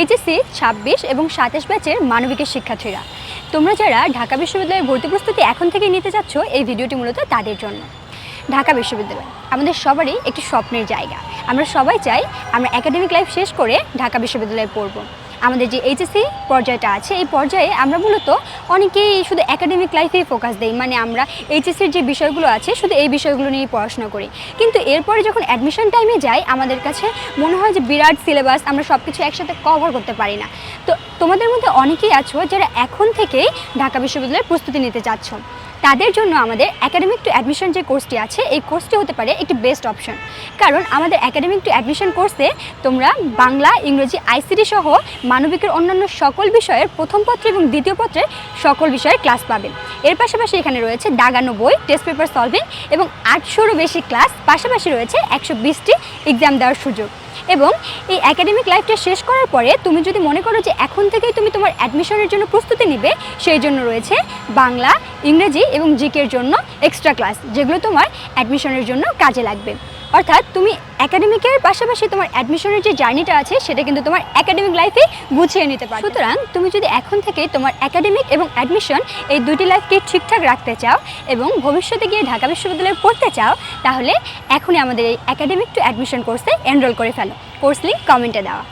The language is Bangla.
এইচএসসি, ছাব্বিশ এবং সাতাশ ব্যাচের মানবিকের শিক্ষার্থীরা। তোমরা যারা ঢাকা বিশ্ববিদ্যালয়ের ভর্তি প্রস্তুতি এখন থেকে নিতে চাচ্ছ, এই ভিডিওটি মূলত তাদের জন্য। ঢাকা বিশ্ববিদ্যালয় আমাদের সবারই একটি স্বপ্নের জায়গা। আমরা সবাই চাই আমরা একাডেমিক লাইফ শেষ করে ঢাকা বিশ্ববিদ্যালয়ে পড়ব। আমাদের যে এইচএসসি পর্যায়টা আছে, এই পর্যায়ে আমরা মূলত অনেকেই শুধু একাডেমিক লাইফেই ফোকাস দেই। মানে আমরা এইচএসসির যে বিষয়গুলো আছে, শুধু এই বিষয়গুলো নিয়ে পড়াশোনা করি। কিন্তু এরপরে যখন অ্যাডমিশন টাইমে যাই, আমাদের কাছে মনে হয় যে বিরাট সিলেবাস আমরা সব কিছু একসাথে কভার করতে পারি না। তো তোমাদের মধ্যে অনেকেই আছো যারা এখন থেকেই ঢাকা বিশ্ববিদ্যালয়ের প্রস্তুতি নিতে চাচ্ছ। তাদের জন্য আমাদের একাডেমিক টু অ্যাডমিশন যে কোর্সটি আছে, এই কোর্সটি হতে পারে একটি বেস্ট অপশন কারণ আমাদের একাডেমিক টু অ্যাডমিশন কোর্সে তোমরা বাংলা, ইংরেজি আইসিডি সহ মানবিকের অন্যান্য সকল বিষয়ের প্রথম পত্র এবং দ্বিতীয় পত্রের সকল বিষয়ের ক্লাস পাবে। এর পাশাপাশি এখানে রয়েছে দাগানো বই টেস্ট পেপার সলভিং এবং আটশোরও বেশি ক্লাস পাশাপাশি রয়েছে একশো বিশটি এক্সাম দেওয়ার সুযোগ। এবং এই একাডেমিক লাইফটা শেষ করার পরে তুমি যদি মনে করো যে এখন থেকেই তুমি তোমার অ্যাডমিশনের জন্য প্রস্তুতি নিবে, সেই জন্য রয়েছে বাংলা, ইংরেজি এবং জিকের জন্য এক্সট্রা ক্লাস যেগুলো তোমার অ্যাডমিশনের জন্য কাজে লাগবে। অর্থাৎ তুমি একাডেমিকের পাশাপাশি তোমার অ্যাডমিশনের যে জার্নিটা আছে, সেটা কিন্তু তোমার একাডেমিক লাইফে গুছিয়ে নিতে পারো সুতরাং তুমি যদি এখন থেকে তোমার একাডেমিক এবং অ্যাডমিশন এই দুটি লাইফকে ঠিকঠাক রাখতে চাও এবং ভবিষ্যতে গিয়ে ঢাকা বিশ্ববিদ্যালয়ে পড়তে চাও, তাহলে এখনই আমাদের এই একাডেমিক টু অ্যাডমিশন কোর্সে এনরোল করে ফেলো। কোর্স লিঙ্ক কমেন্টে দেওয়া।